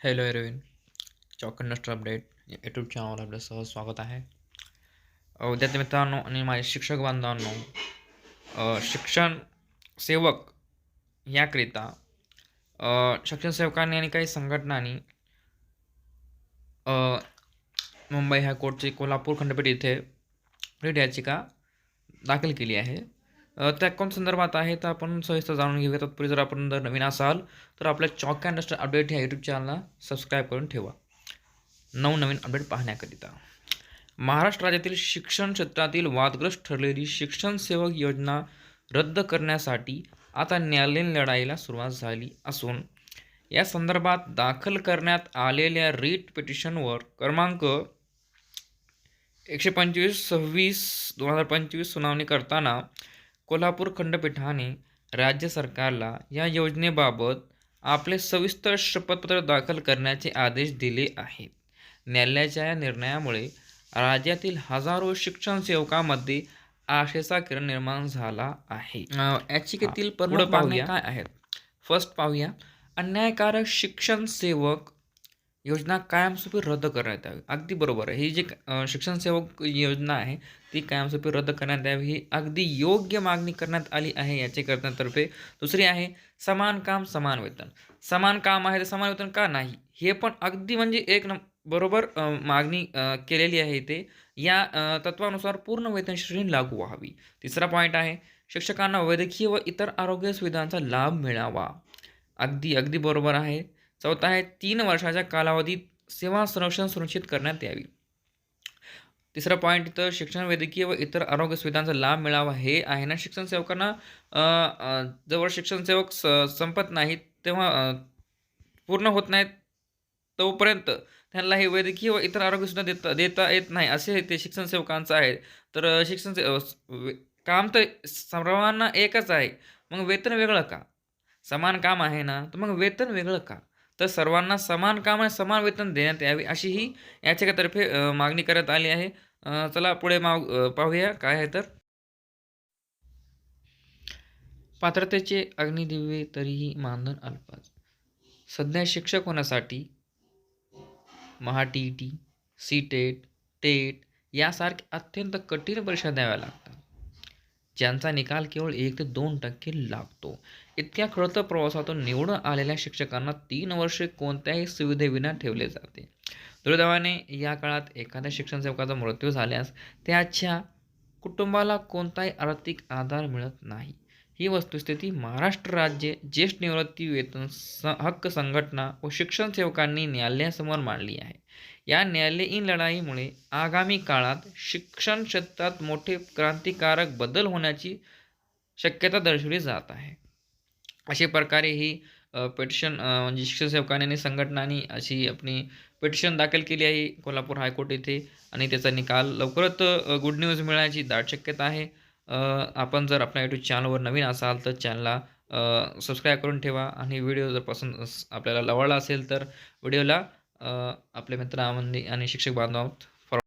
Hello Ervin chalk industry update या YouTube चॅनलवर आपलं सहज स्वागत आहे. विद्यार्थी मित्रांनो आणि माझे शिक्षक बांधवांनो शिक्षण सेवक याकरिता शिक्षण सेवकांनी आणि काही संघटनांनी मुंबई हायकोर्टची कोल्हापूर खंडपीठ इथे रिट याचिका दाखल केली आहे. त्या कोण संदर्भात आहे तर आपण सविस्तर जाणून घेऊया. तत्पूर्वी जर आपण जर नवीन असाल तर आपल्या चॉक अँड अपडेट ह्या यूट्यूब चॅनलला सबस्क्राईब करून ठेवा. नवनवीन अपडेट पाहण्याकरिता. महाराष्ट्र राज्यातील शिक्षण क्षेत्रातील वादग्रस्त ठरलेली शिक्षण सेवक योजना रद्द करण्यासाठी आता न्यायालयीन लढाईला सुरुवात झाली असून या संदर्भात दाखल करण्यात आलेल्या रीट पिटिशनवर क्रमांक एकशे पंचवीस सव्वीस दोन हजार पंचवीस सुनावणी करताना कोल्हापूर खंडपीठाने राज्य सरकारला या योजनेबाबत आपले सविस्तर शपथपत्र दाखल करण्याचे आदेश दिले आहेत. न्यायालयाच्या या निर्णयामुळे राज्यातील हजारो शिक्षण सेवकांमध्ये आशेचा किरण निर्माण झाला आहे. याचिकेतील प्रमुख मागण्या काय आहेत? फर्स्ट पाहूया. अन्यायकारक शिक्षण सेवक योजना कायमस्वरूपी रद्द करण्यात यावी. अगदी बरोबर आहे. ही जी शिक्षण सेवक योजना आहे ती कायमस्वरूपी रद्द करण्यात यावी. ही अगदी योग्य मागणी करण्यात आली आहे याचे याचिकर्त्यांतर्फे दुसरी आहे समान काम समान वेतन. समान काम आहे तर समान वेतन का नाही? हे पण अगदी म्हणजे एक न बरोबर मागणी केलेली आहे ते या तत्वानुसार पूर्ण वेतन श्रेणी लागू व्हावी. तिसरा पॉईंट आहे शिक्षकांना वैद्यकीय व इतर आरोग्य सुविधांचा लाभ मिळावा. अगदी अगदी बरोबर आहे. चौथा आहे तीन वर्षाच्या कालावधीत सेवा संरक्षण सुनिश्चित करण्यात यावी. तिसरा पॉईंट इथं शिक्षण वैद्यकीय व इतर आरोग्य सुविधांचा लाभ मिळावा हे आहे ना शिक्षण सेवकांना? जवळ शिक्षण सेवक स संपत नाहीत तेव्हा पूर्ण होत नाहीत तोपर्यंत त्यांना हे वैद्यकीय व इतर आरोग्य सुविधा देता देता येत नाही असे ते शिक्षण सेवकांचं आहे. तर शिक्षण से वे- काम तर सर्वांना एकच आहे. मग वेतन वेगळं का? समान काम आहे ना? तर मग वेतन वेगळं का? तर सर्वांना समान काम आणि समान वेतन देण्यात यावे अशी ही याचिकेतर्फे मागणी करण्यात आली आहे. चला पुढे माग पाहूया काय आहे तर. पात्रतेचे अग्निदिव्य तरीही मानधन अल्पाच सध्या शिक्षक होण्यासाठी Maha T E T C TET TET यासारख्या अत्यंत कठीण परीक्षा द्याव्या लागतात. ज्यांचा निकाल केवळ एक ते दोन टक्के लागतो. इतक्या खडतर प्रवासातून निवडून आलेल्या शिक्षकांना तीन वर्षे कोणत्याही सुविधेविना ठेवले जाते. दुर्दैवाने या काळात एखाद्या शिक्षण सेवकाचा मृत्यू झाल्यास त्याच्या कुटुंबाला कोणताही आर्थिक आधार मिळत नाही. ही वस्तुस्थिती महाराष्ट्र राज्य ज्येष्ठ निवृत्ती वेतन स हक्क संघटना व शिक्षण सेवकांनी न्यायालयासमोर मांडली आहे. या न्यायालयीन लढाईमुळे आगामी काळात शिक्षण क्षेत्रात मोठे क्रांतिकारक बदल होण्याची शक्यता दर्शवली जात आहे. अशा प्रकारे ही पिटिशन म्हणजे शिक्षण सेवकांनी आणि संघटनांनी अशी आपली पिटिशन दाखल केली आहे कोल्हापूर हायकोर्ट येथे आणि त्याचा निकाल लवकरच गुड न्यूज मिळण्याची दाट शक्यता आहे. आपण जर आपल्या यूट्यूब चॅनलवर नवीन असाल तर चॅनलला सबस्क्राईब करून ठेवा आणि व्हिडिओ जर पसंत आपल्याला आवडला असेल तर व्हिडिओला आपले मित्र मित्रांमध्ये आणि शिक्षक बांधवात